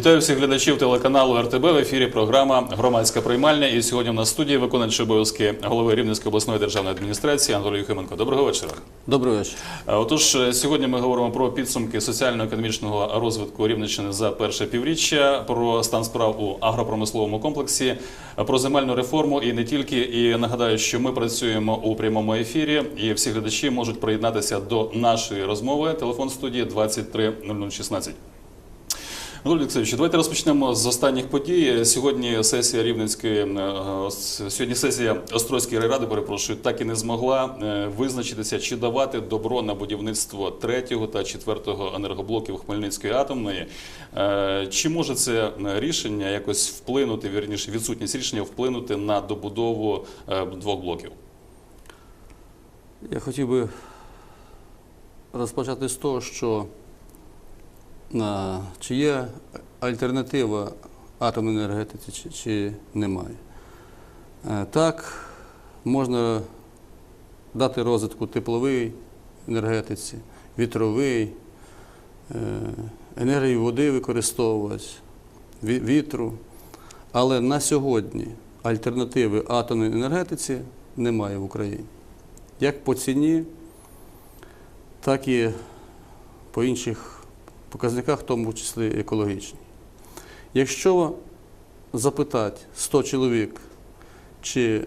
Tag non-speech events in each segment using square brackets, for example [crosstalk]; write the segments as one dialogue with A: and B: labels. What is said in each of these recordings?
A: Вітаю всіх глядачів телеканалу РТБ в ефірі. Програма Громадська приймальня. І сьогодні в нас в студії виконуючий обов'язки голови Рівненської обласної державної адміністрації Анатолій Юхименко. Доброго вечора.
B: Добрий вечір.
A: Е, Отож, е, сьогодні ми говоримо про підсумки соціально-економічного розвитку Рівненщини за перше півріччя, про стан справ у агропромисловому комплексі, про земельну реформу і не тільки. І нагадаю, що ми працюємо у прямому ефірі, і всі глядачі можуть приєднатися до нашої розмови. Телефон студії 23 0016. Анатолій Олексійович, давайте розпочнемо з останніх подій. Сьогодні сесія Рівненської е, сьогодні сесія Острозької райради, перепрошую, так і не змогла е, визначитися, чи давати добро на будівництво третього та четвертого енергоблоків Хмельницької атомної. Е, Чи може це рішення якось вплинути, вірніше, відсутність рішення вплинути на добудову двох блоків?
B: Я хотів би розпочати з того, що чи є альтернатива атомній енергетиці, чи, немає. Е, Так, можна дати розвитку тепловій енергетиці, вітровий, е, енергію води використовувати, вітру. Але на сьогодні альтернативи атомній енергетиці немає в Україні. Як по ціні, так і по інших показниках, в тому числі екологічні. Якщо запитати 100 чоловік, чи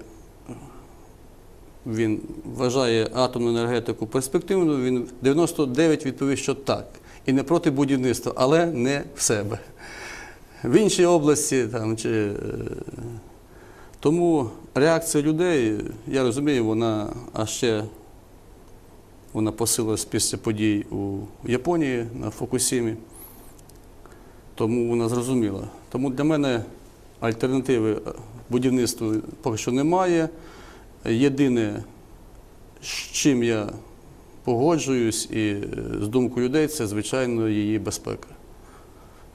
B: він вважає атомну енергетику перспективною, він 99 відповів, що так. І не проти будівництва, але не в себе. В іншій області там, чи, е, тому реакція людей, я розумію, вона а ще вона посилилась після подій у Японії на Фукусімі. Тому вона зрозуміла. Тому для мене альтернативи е, будівництву поки що немає. Єдине, з чим я погоджуюсь і е, з думкою людей, це, звичайно, її безпека.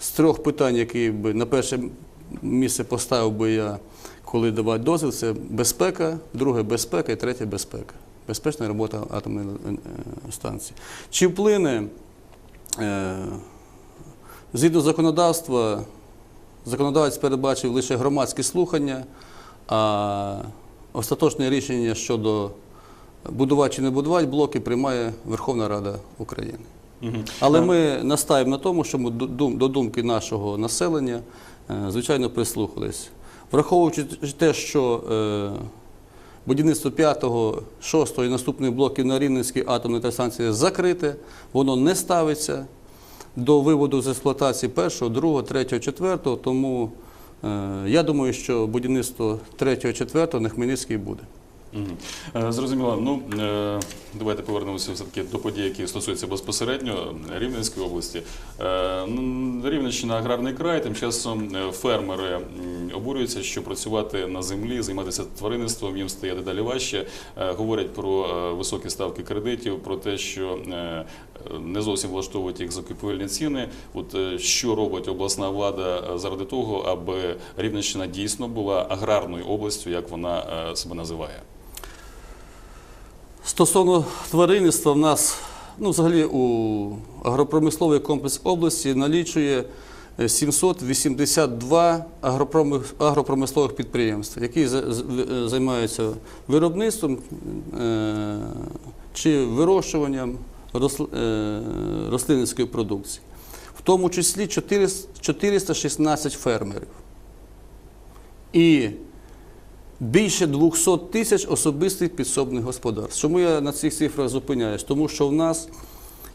B: З трьох питань, які би на перше місце поставив би я, коли давати дозвіл, це безпека, друге безпека і третє безпека. Безпечна робота атомної е, е, станції. Чи вплине е, згідно законодавства, законодавець передбачив лише громадські слухання, а остаточне рішення щодо будувати чи не будувати блоки приймає Верховна Рада України. Але ми настаємо на тому, що ми до думки нашого населення, звичайно, прислухались. Враховуючи те, що будівництво 5, 6 і наступних блоків на Рівненській атомній електростанції закрите, воно не ставиться до виводу з експлуатації 1, 2, 3, 4, тому е, я думаю, що будівництво 3, 4 на Хмельницькій буде.
A: Е, Зрозуміло. Ну е, давайте повернемося все таки до подій, які стосуються безпосередньо Рівненської області. Рівненщина аграрний край. Тим часом фермери обурюються, що працювати на землі, займатися тваринництвом їм стає дедалі важче. Е, Говорять про е, високі ставки кредитів, про те, що е, не зовсім влаштовують їх закупівельні ціни. От що робить обласна влада заради того, аби Рівненщина дійсно була аграрною областю, як вона себе називає?
B: Стосовно тваринництва, в нас ну, взагалі у агропромисловий комплекс області налічує 782 агропромислових підприємств, які займаються виробництвом е, чи вирощуванням е, рослинницької продукції, в тому числі 416 фермерів. І більше 200 тисяч особистих підсобних господарств. Чому я на цих цифрах зупиняюсь? Тому що в нас,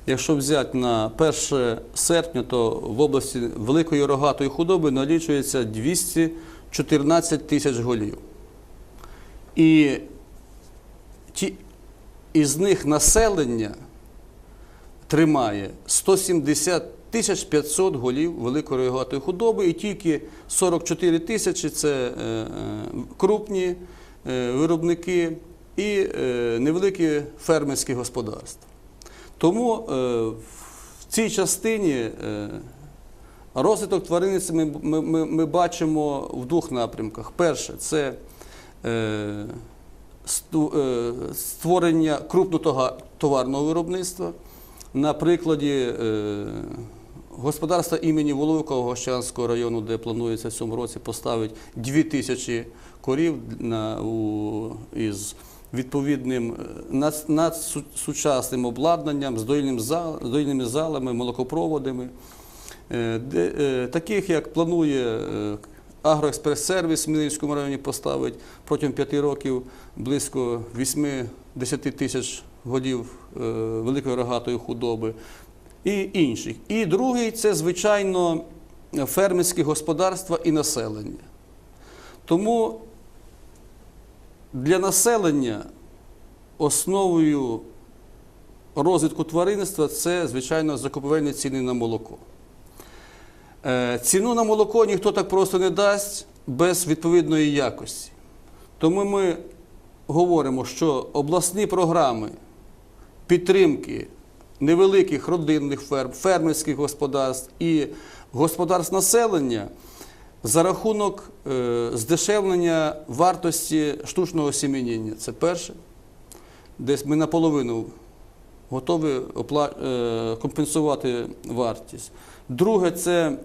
B: якщо взяти на 1 серпня, то в області великої рогатої худоби налічується 214 тисяч голів. І ті, із них населення тримає 170 тисяч 500 голів великої рогатої худоби, і тільки 44 тисячі це е, е, крупні е, виробники і невеликі фермерські господарства. Тому е, в цій частині е, розвиток тваринниці ми, ми, ми, ми бачимо в двох напрямках. Перше, це е, створення крупнотоварного виробництва на прикладі Господарство імені Воловикова Гощанського району, де планується в цьому році поставити 2 тисячі корів на, у, із відповідним е, надсучасним обладнанням, з доїльними залами, молокопроводами. Е, е, таких, як планує Агроекспрес-сервіс в Мілинському районі поставить протягом п'яти років близько 8-10 тисяч годів великої рогатої худоби і інших. І другий це, звичайно, фермерські господарства і населення. Тому для населення основою розвитку тваринництва це, звичайно, закупівельні ціни на молоко. Е, Ціну на молоко ніхто так просто не дасть без відповідної якості. Тому ми говоримо, що обласні програми підтримки невеликих родинних ферм, фермерських господарств і господарств населення за рахунок е, здешевлення вартості штучного сім'яніння. Це перше. Десь ми наполовину готові е, компенсувати вартість. Друге, це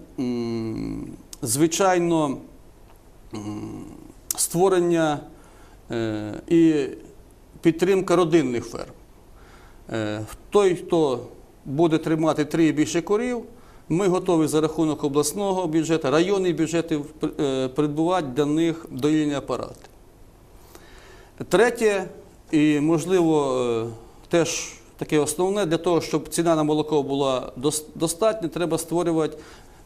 B: звичайно створення е, і підтримка родинних ферм. Той, хто буде тримати три і більше корів, ми готові за рахунок обласного бюджету, районних бюджетів е, придбувати для них доїльні апарати. Третє, і можливо е, теж таке основне, для того, щоб ціна на молоко була достатня, треба створювати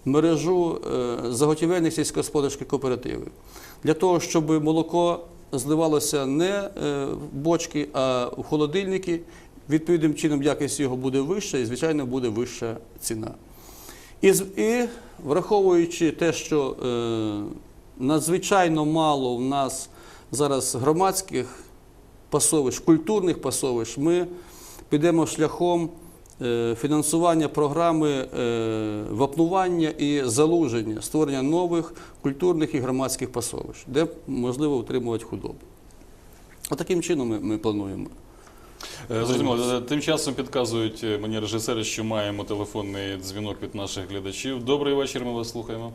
B: мережу е, заготівельних сільськогосподарських кооперативів. Для того, щоб молоко зливалося не в бочки, а в холодильники, відповідним чином якість його буде вища і, звичайно, буде вища ціна. І, і враховуючи те, що е, надзвичайно мало в нас зараз громадських пасовищ, культурних пасовищ, ми підемо шляхом е, фінансування програми е, вапнування і залуження, створення нових культурних і громадських пасовищ, де можливо утримувати худобу. Отаким чином ми, ми плануємо.
A: Е, Зрозуміло. Е, Тим часом підказують е, мені режисери, що маємо телефонний дзвінок від наших глядачів. Добрий вечір, ми вас слухаємо.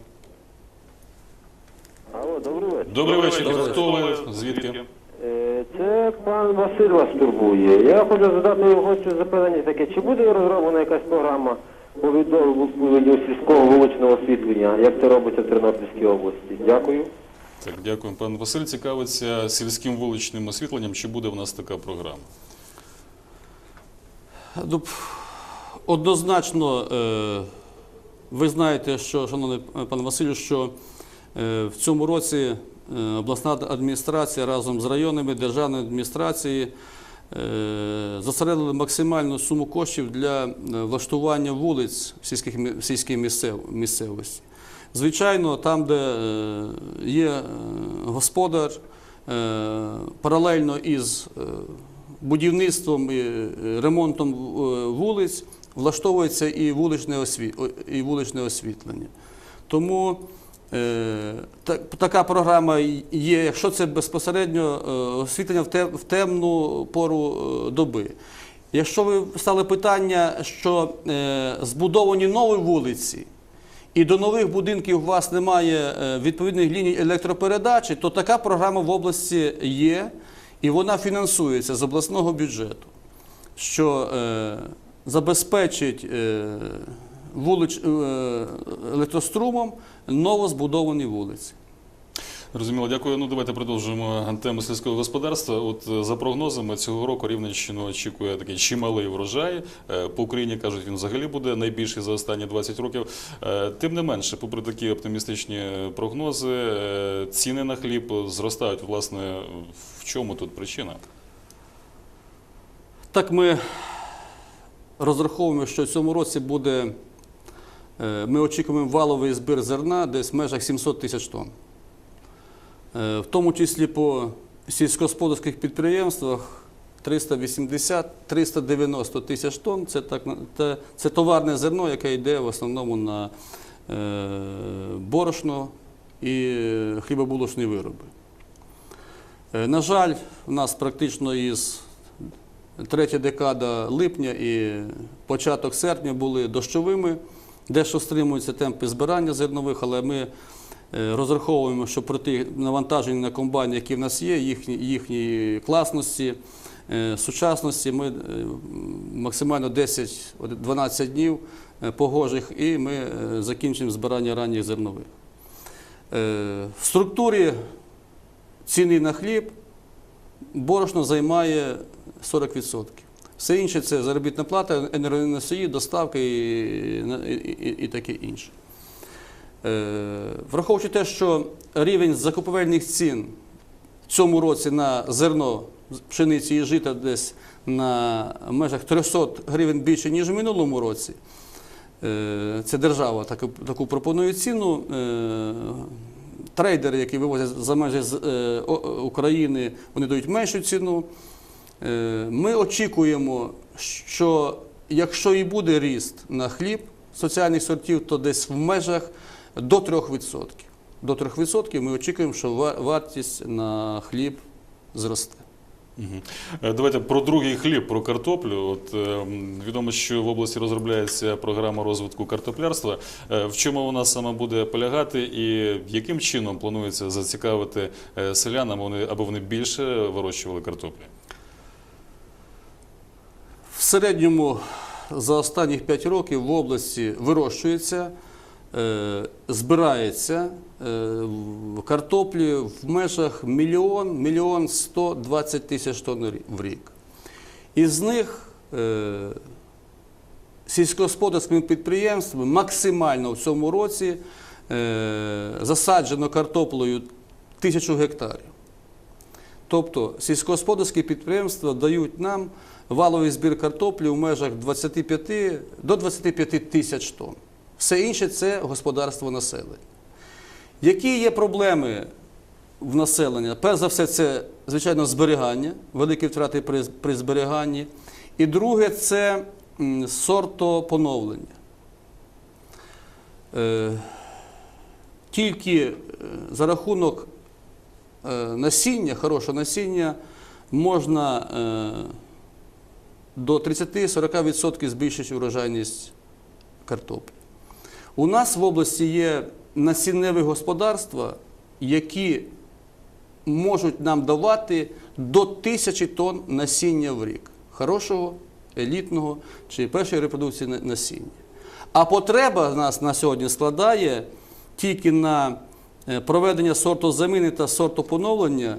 C: Алло, добрий вечір.
A: Добрий вечір.
B: Добрий
A: Хто ви? Звідки?
C: Е, Це пан Василь вас турбує. Я хочу задати гостю запитання таке, чи буде розроблена якась програма по відновленню сільського вуличного освітлення, як це робиться в Тернопільській області? Дякую.
A: Так, дякую. Пан Василь цікавиться сільським вуличним освітленням. Чи буде в нас така програма?
B: Однозначно, е, ви знаєте, що, шановний пан Василю, що е, в цьому році е, обласна адміністрація разом з районними державної адміністрації зосередили максимальну суму коштів для влаштування вулиць в сільській місцев, місцевості. Звичайно, там, де є господар, паралельно із будівництвом і е, ремонтом е, вулиць влаштовується і вуличне, і вуличне освітлення. Тому е, та- така програма є, якщо це безпосередньо освітлення в те- в темну пору доби. Якщо ви стали питання, що збудовані нові вулиці, і до нових будинків у вас немає відповідних ліній електропередачі, то така програма в області є, і вона фінансується з обласного бюджету, що е, забезпечить е, вулич, е, електрострумом новозбудовані вулиці.
A: Розуміло, дякую. Ну давайте продовжуємо тему сільського господарства. От е, за прогнозами цього року Рівненщину очікує такий чималий врожай. Е, По Україні кажуть, він взагалі буде найбільший за останні 20 років. Е, Тим не менше, попри такі оптимістичні прогнози, ціни на хліб зростають. Власне, в чому тут причина?
B: Так ми розраховуємо, що в цьому році буде, ми очікуємо валовий збір зерна десь в межах 700 тисяч тонн. Е, В тому числі по сільськогосподарських підприємствах 380-390 тисяч тонн. Це, так, це, товарне зерно, яке йде в основному на е, борошно і хлібобулочні вироби. Е, На жаль, у нас практично із третя декада липня і початок серпня були дощовими. Дещо стримуються темпи збирання зернових, але ми розраховуємо, що при тих навантаженні на комбайни, які в нас є, їхні, їхній класності, е, сучасності, ми е, максимально 10-12 днів е, погожих, і ми е, закінчимо збирання ранніх зернових. Е, В структурі ціни на хліб борошно займає 40%. Все інше це заробітна плата, енергоносії, доставки і, і, і, і таке інше. Е, Враховуючи те, що рівень закупівельних цін в цьому році на зерно пшениці і жита десь на межах 300 гривень більше, ніж в минулому році. Це держава таку, таку пропонує ціну. Е, Трейдери, які вивозять за межі е, України, вони дають меншу ціну. Ми очікуємо, що якщо і буде ріст на хліб соціальних сортів, то десь в межах до 3%. До 3% ми очікуємо, що ва- вартість на хліб зросте.
A: Е, Давайте про другий хліб, про картоплю. От е, відомо, що в області розробляється програма розвитку картоплярства. Е, В чому вона саме буде полягати, і яким чином планується зацікавити е, селян, аби вони, більше вирощували картоплі?
B: В середньому за останніх 5 років в області вирощується, збирається е, картоплі в межах мільйон, мільйон 120 тисяч тонн в рік. Із них е, сільськогосподарськими підприємствами максимально в цьому році е, засаджено картоплею тисячу гектарів. Тобто сільськогосподарські підприємства дають нам валовий збір картоплі в межах 25 до 25 тисяч тонн. Все інше це господарство населення. Які є проблеми в населення? Перш за все, це, звичайно, зберігання, великі втрати при, при зберіганні. І друге це сортопоновлення. Е, тільки е, за рахунок е, насіння, хорошого насіння, можна е, до 30-40% збільшити урожайність картоплі. У нас в області є насінневі господарства, які можуть нам давати до тисячі тонн насіння в рік. Хорошого, елітного чи першої репродукції насіння. А потреба нас на сьогодні складає тільки на е, проведення сортозаміни та сортопоновлення,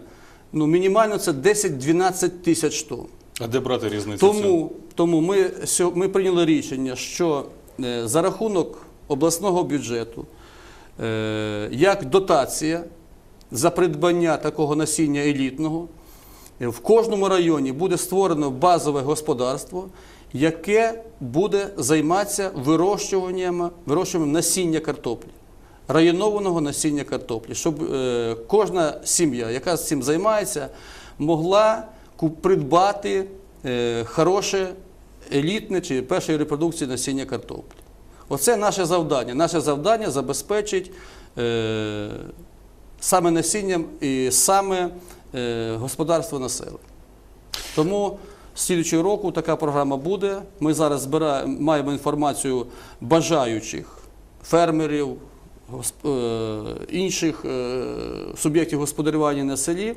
B: ну, мінімально це 10-12 тисяч тонн.
A: А де брати різницю?
B: Тому, тому ми, ми прийняли рішення, що е, за рахунок обласного бюджету, е, як дотація за придбання такого насіння елітного, е, в кожному районі буде створено базове господарство, яке буде займатися вирощуванням, вирощуванням насіння картоплі. Районованого насіння картоплі, щоб е, кожна сім'я, яка з цим займається, могла придбати хороше елітне чи першої репродукції насіння картоплі. Оце наше завдання. Наше завдання забезпечить е, саме насінням і саме е, господарство населення. Тому слідчого року така програма буде. Ми зараз збираємо, маємо інформацію бажаючих фермерів, госп- е, інших е, суб'єктів господарювання на селі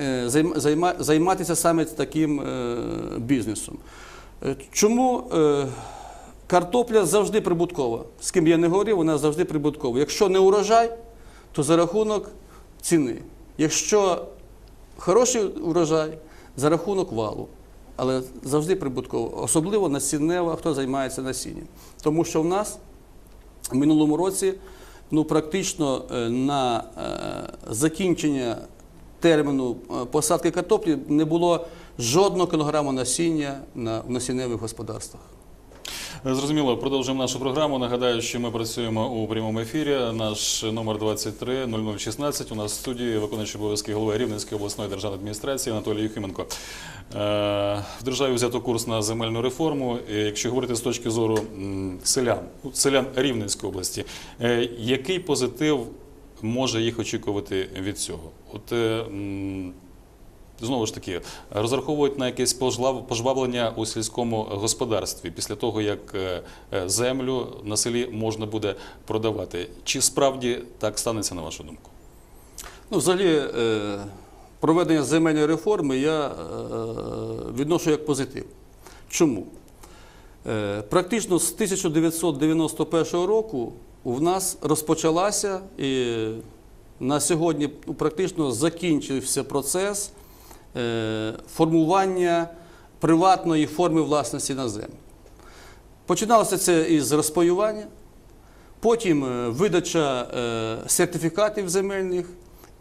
B: е, займа- займатися саме таким е, бізнесом. Е, Чому картопля завжди прибуткова? З ким я не говорив, вона завжди прибуткова. Якщо не урожай, то за рахунок ціни. Якщо хороший урожай, за рахунок валу. Але завжди прибутково, особливо насіннева, хто займається насінням. Тому що в нас в минулому році ну, практично е, на е, закінчення терміну е, посадки картоплі не було жодного кілограму насіння на, в насінневих господарствах.
A: Зрозуміло, продовжуємо нашу програму. Нагадаю, що ми працюємо у прямому ефірі. Наш номер 23 0016. У нас в студії виконуючий обов'язки голови Рівненської обласної державної адміністрації Анатолій Юхименко. Е, В державі взято курс на земельну реформу. Якщо говорити з точки зору селян, селян Рівненської області, е, який позитив може їх очікувати від цього? От е, знову ж таки розраховують на якесь пожвавлення у сільському господарстві після того, як е, е, землю на селі можна буде продавати. Чи справді так станеться на вашу думку?
B: Ну, взагалі, е, проведення земельної реформи я відношу як позитив. Чому? Практично з 1991 року у нас розпочалася і на сьогодні ну, практично закінчився процес формування приватної форми власності на землю. Починалося це із розпаювання, потім е, видача е, сертифікатів земельних.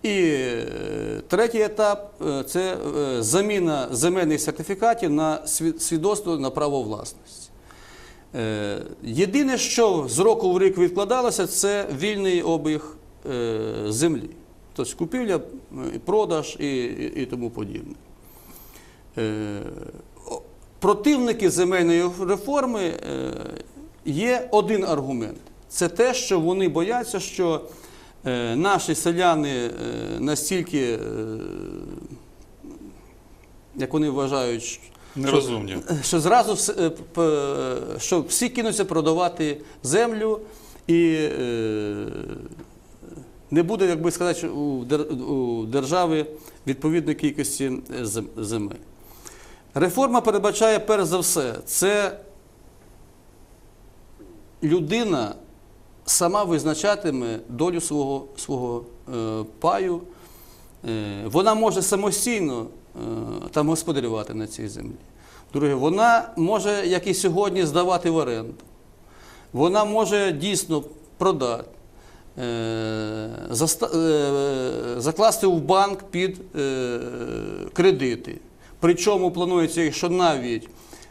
B: І е, третій етап е, це е, заміна земельних сертифікатів на свідоцтво на право власності. Е, Єдине, що з року в рік відкладалося, це вільний обіг е, землі. Тобто купівля, е, продаж і, і, і тому подібне. Е, Противники земельної реформи е, є один аргумент. Це те, що вони бояться, що наші селяни настільки, як вони вважають, що-
A: Нерозумні.
B: що зразу е, п- що всі кинуться продавати землю і не буде, як би сказати, у держави відповідної кількості е, земель. Реформа передбачає перш за все, це людина сама визначатиме долю свого, свого е, паю. Е, вона може самостійно е, там господарювати на цій землі. Друге, вона може, як і сьогодні, здавати в оренду. Вона може дійсно продати, закласти в банк під е, кредити. Причому планується, що навіть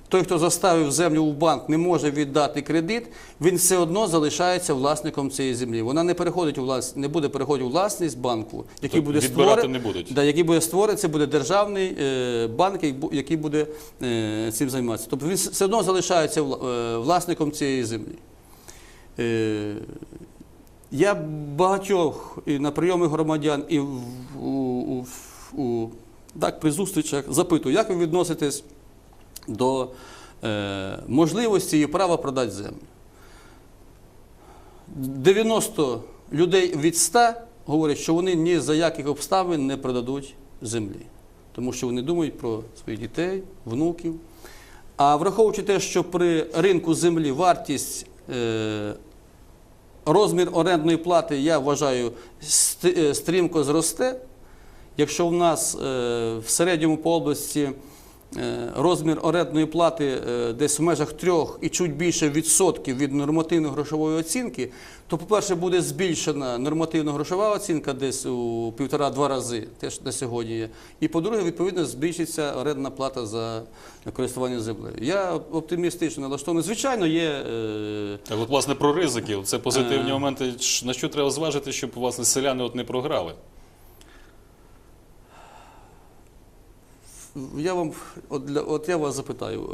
B: той, хто заставив землю в банк, не може віддати кредит, він все одно залишається власником цієї землі. Вона не переходить у влас... не буде переходити у власність банку, який
A: Тобто
B: буде
A: відбирати не будуть.
B: Да, який буде створений, це буде державний е, банк, який буде е, цим займатися. Тобто він все одно залишається вла- е, власником цієї землі. Е, я багатьох і на прийомі громадян, і в, у, у, у, так, при зустрічах запитую, як ви відноситесь до е, можливості і права продати землю. 90 людей від 100 говорять, що вони ні за яких обставин не продадуть землі, тому що вони думають про своїх дітей, внуків. А враховуючи те, що при ринку землі вартість, е, розмір орендної плати, я вважаю, е, стрімко зросте. Якщо в нас е, в середньому по області розмір орендної плати е, десь в межах трьох і чуть більше відсотків від нормативно-грошової оцінки, то, по-перше, буде збільшена нормативно-грошова оцінка десь у півтора-два рази, теж на сьогодні є. І по-друге, відповідно, збільшиться орендна плата за користування землею. Я оптимістично налаштований. Звичайно, є. е,
A: А от, власне, про ризики. Це позитивні
B: Е.
A: моменти. На що треба зважити, щоб власне селяни от не програли?
B: Я вам от, для, от я вас запитаю.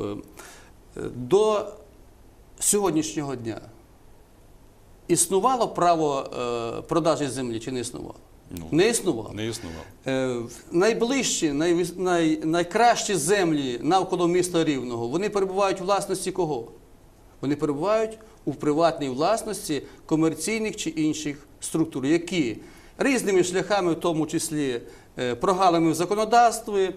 B: е, е, До сьогоднішнього дня існувало право е, продажі землі чи не існувало?
A: Ну,
B: Не існувало.
A: Не існував.
B: Е, Найближчі, найвіс- най, найкращі землі навколо міста Рівного, вони перебувають у власності кого? Вони перебувають у приватній власності комерційних чи інших структур, які різними шляхами, в тому числі прогалами в законодавстві,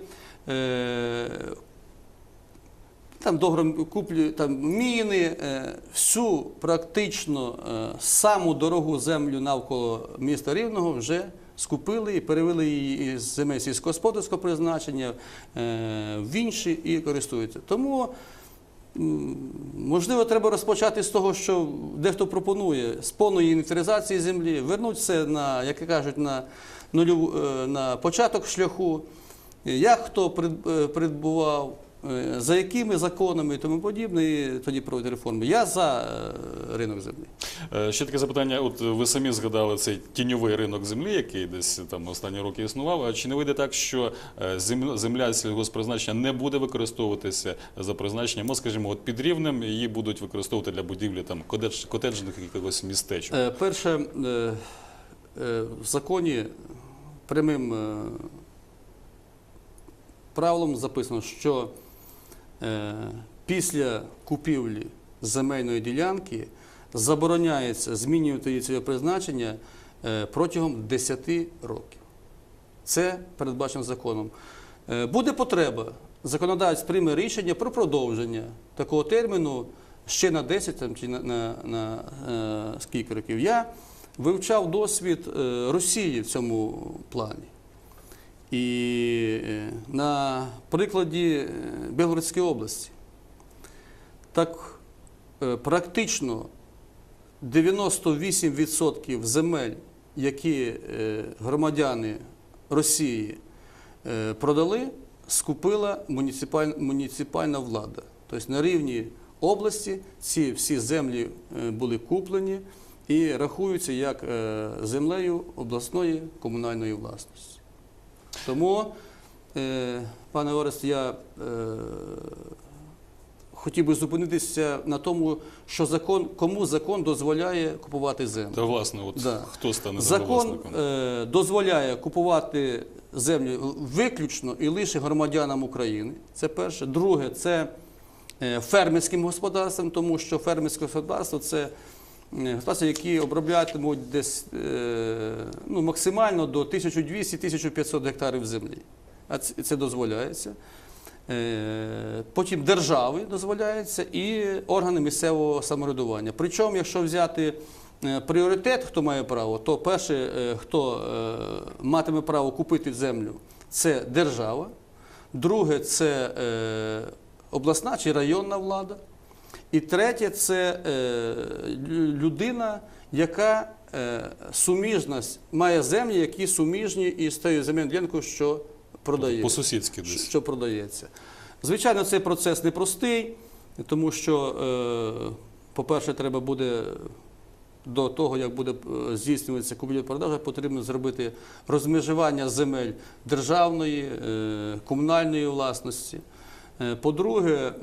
B: там договором куплі там міни, е, всю практично е, саму дорогу землю навколо міста Рівного вже скупили і перевели її із земель сільськогосподарського призначення е, в інші і користуються. Тому можливо треба розпочати з того, що дехто пропонує з повної інвентаризації землі, вернутися на, як кажуть, на нульову е, на початок шляху. Як хто прид- е, придбував, е, за якими законами і тому подібне, і тоді проводити реформи. Я за е, ринок землі.
A: Ще таке запитання. От ви самі згадали цей тіньовий ринок землі, який десь там останні роки існував. А чи не вийде так, що земля сільгоспризначення не буде використовуватися за призначенням, ну, скажімо, от під рівнем її будуть використовувати для будівлі там котедж, котеджних якихось містечок?
B: Перше, в законі прямим правилом записано, що е, після купівлі земельної ділянки забороняється змінювати її цільове призначення е, протягом 10 років. Це передбачено законом. Е, Буде потреба, законодавець прийме рішення про продовження такого терміну ще на 10 там, чи на, на, на е, скільки років. Я вивчав досвід е, Росії в цьому плані. І е, на прикладі е, Белгородської області. Так е, практично 98% земель, які е, громадяни Росії продали, скупила муніципальна влада. Тобто на рівні області ці всі землі були куплені і рахуються як землею обласної комунальної власності. Тому, пане Орест, я е, хотів би зупинитися на тому, що закон, кому закон дозволяє купувати землю.
A: Та власне, от
B: Да.
A: хто стане
B: Закон е, дозволяє купувати землю виключно і лише громадянам України. Це перше. Друге, це е, фермерським господарствам, тому що фермерське господарство це е, господарства, які оброблятимуть десь е, ну, максимально до 1200-1500 гектарів землі. А це, дозволяється. Е, Потім держави дозволяється і органи місцевого самоврядування. Причому, якщо взяти е, пріоритет, хто має право, то перше, е, хто матиме право купити землю, це держава. Друге, це обласна чи районна влада. І третє це людина, яка суміжна, має землі, які суміжні із тією земельною ділянкою, що продається
A: По-сусідськи десь.
B: що продається. Звичайно, цей процес непростий, тому що, е, по-перше, треба буде до того, як буде е, здійснюватися купівля-продажа, потрібно зробити розмежування земель державної, е, комунальної власності. По-друге,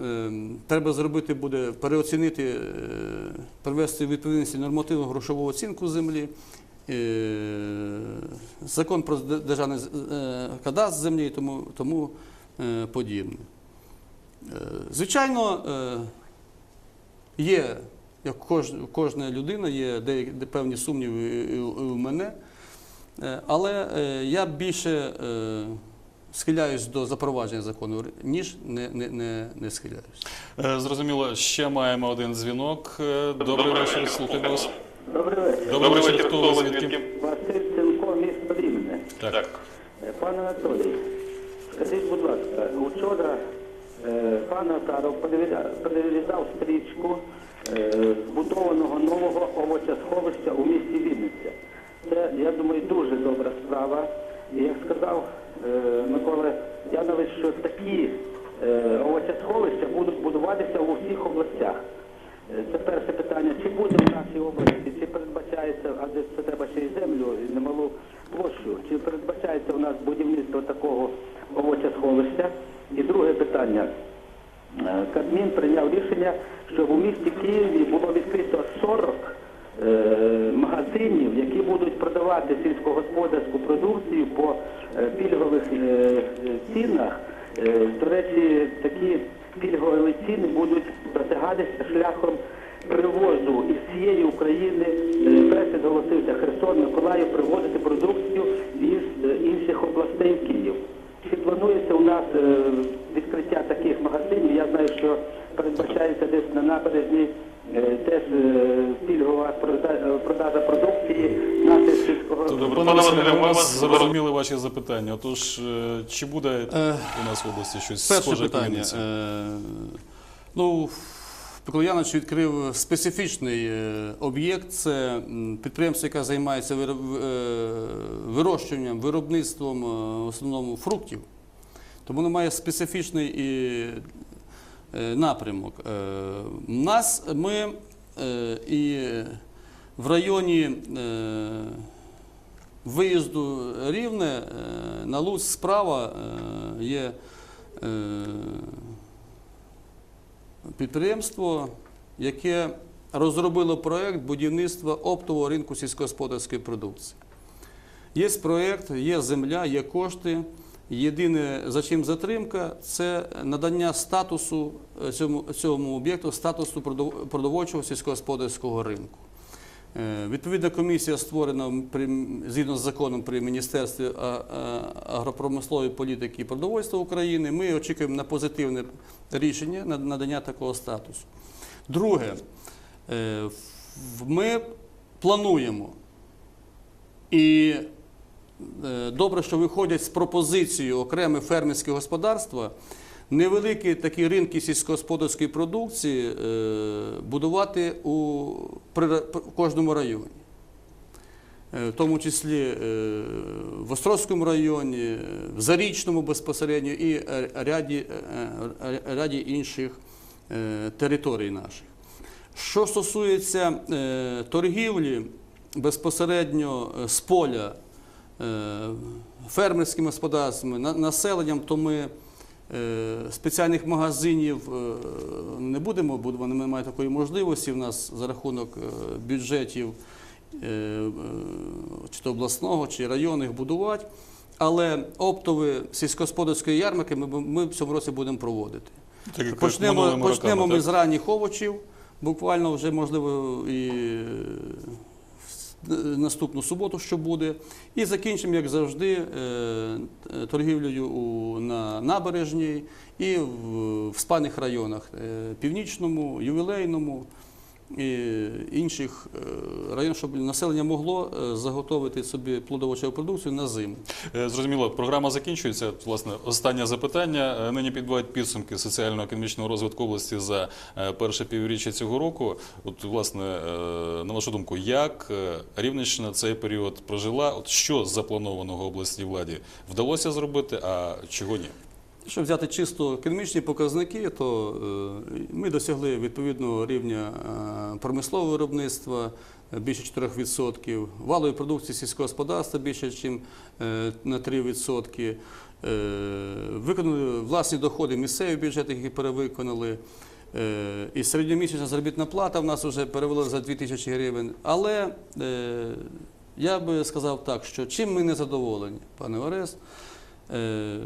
B: треба зробити буде переоцінити, привести в відповідність нормативну грошову оцінку землі. Закон про де- державний е, кадастр землі і тому, тому е, подібне. Е, Звичайно, є, як кожна людина, є певні сумніви і, у- мене, але я більше схиляюсь до запровадження закону, ніж не, не, не, не схиляюсь.
A: Зрозуміло, ще маємо один дзвінок. Добрий вечір, слухаємо вас.
C: Добрий вечір.
A: Добрий вечір, хто ви звідки?
C: Василь Ценко, місто Рівне.
A: Так.
C: Пане Анатолій, скажіть, будь ласка, учора е, пан Отаров перевіря- перевіряв стрічку е, збудованого нового овочесховища у місті Вінниця. Це, я думаю, дуже добра справа. І як сказав е, Микола Янович, що такі е, овочесховища будуть будуватися у всіх областях. Е, Це перше питання. Чи буде в нашій області, чи передбачається, а де це треба ще й землю, і немалу площу, чи передбачається у нас будівництво такого овочесховища? І друге питання. Е, Кабмін прийняв рішення, щоб у місті Києві було відкрито 40 е, магазинів, які будуть продавати сільськогосподарську продукцію по пільгових цінах. До речі, такі пільгові ціни будуть досягатися шляхом привозу із всієї України. Е, Перший зголосився Херсон, Миколаїв привозити продукцію із е, інших областей в Київ. Чи планується у нас е, відкриття таких магазинів? Я знаю, що передбачається десь на набережні теж пільгова продажа продукції наших сільського.
A: Тобто,
D: Пане
A: Василю, ми вас зрозуміли ваші запитання. Отож, е, чи буде
B: Е,
A: у нас в області щось
B: Перше
A: схоже
B: питання. Е, Ну, Петро Янович відкрив специфічний об'єкт. Це підприємство, яке займається вирощуванням, виробництвом в основному фруктів. Тому воно має специфічний і напрямок. У нас ми і в районі е, виїзду Рівне е, на Луць справа е, є е, підприємство, яке розробило проєкт будівництва оптового ринку сільськогосподарської продукції. Є проєкт, є земля, є кошти. Єдине, за чим затримка, це надання статусу е, цьому, цьому об'єкту, статусу продовольчого сільськогосподарського ринку. Е, Відповідна комісія створена згідно з законом при Міністерстві агропромислової політики і продовольства України. Ми очікуємо на позитивне рішення на надання такого статусу. Друге, е, ми плануємо і е, добре, що виходять з пропозицією окреме фермерське господарства, невеликі такі ринки сільськогосподарської продукції е, будувати у кожному районі. Е, В тому числі е, в Острозькому районі, в Зарічному безпосередньо і ряді, ряді інших територій наших. Що стосується торгівлі безпосередньо з поля фермерськими господарствами, населенням, то ми спеціальних магазинів е, не будемо будувати, немає такої можливості в нас за рахунок е, бюджетів е, е, чи то обласного, чи районних будувати. Але оптові сільськогосподарської ярмарки ми, ми в цьому році будемо проводити.
A: Так,
B: Почнемо, почнемо
A: роками,
B: ми
A: так?
B: з ранніх овочів, буквально вже, можливо, і наступну суботу, що буде. І закінчимо, як завжди, е, е, торгівлею на набережній і в, спальних районах е, північному, ювілейному інших е, районах, щоб населення могло е, заготовити собі плодовочеву продукцію на зиму.
A: Е, Зрозуміло, програма закінчується. Власне, останнє запитання. Нині підбувають підсумки соціально-економічного розвитку області за перше півріччя цього року. От, власне, на вашу думку, як Рівненщина цей період прожила? От що запланованого обласній владі вдалося зробити, а чого ні?
B: Якщо взяти чисто економічні показники, то е, ми досягли відповідного рівня е, промислового виробництва е, більше 4%, валової продукції сільського господарства більше, ніж на 3%. Е, Виконали власні доходи місцеві бюджети, які перевиконали. І середньомісячна заробітна плата в нас вже перевела за 2 тисячі гривень. Але я би сказав так, що чим ми не задоволені, пане Орест, е,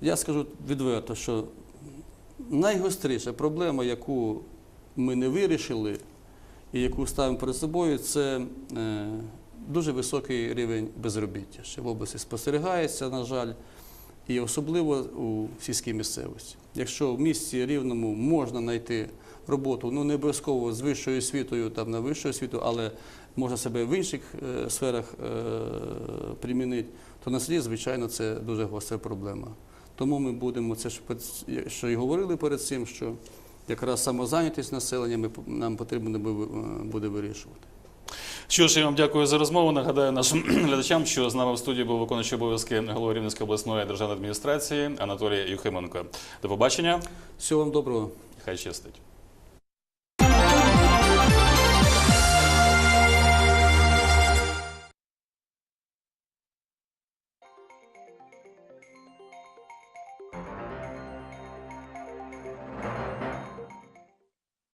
B: я скажу відверто, що найгостріша проблема, яку ми не вирішили і яку ставимо перед собою, це е, дуже високий рівень безробіття. Ще в області спостерігається, на жаль, і особливо у сільській місцевості. Якщо в місті рівному можна знайти роботу, ну не обов'язково з вищою освітою, там на вищу освіту, але можна себе в інших е, сферах е, примінити, то на селі, звичайно, це дуже гостра проблема. Тому ми будемо це ж що і говорили перед цим, що якраз самозайнятість населення ми, нам потрібно е, буде вирішувати.
A: Що ж, я вам дякую за розмову. Нагадаю нашим [clears throat] глядачам, що з нами в студії був виконуючий обов'язки голови Рівненської обласної державної адміністрації Анатолій Юхименко. До побачення.
B: Всього вам доброго.
A: Хай щастить.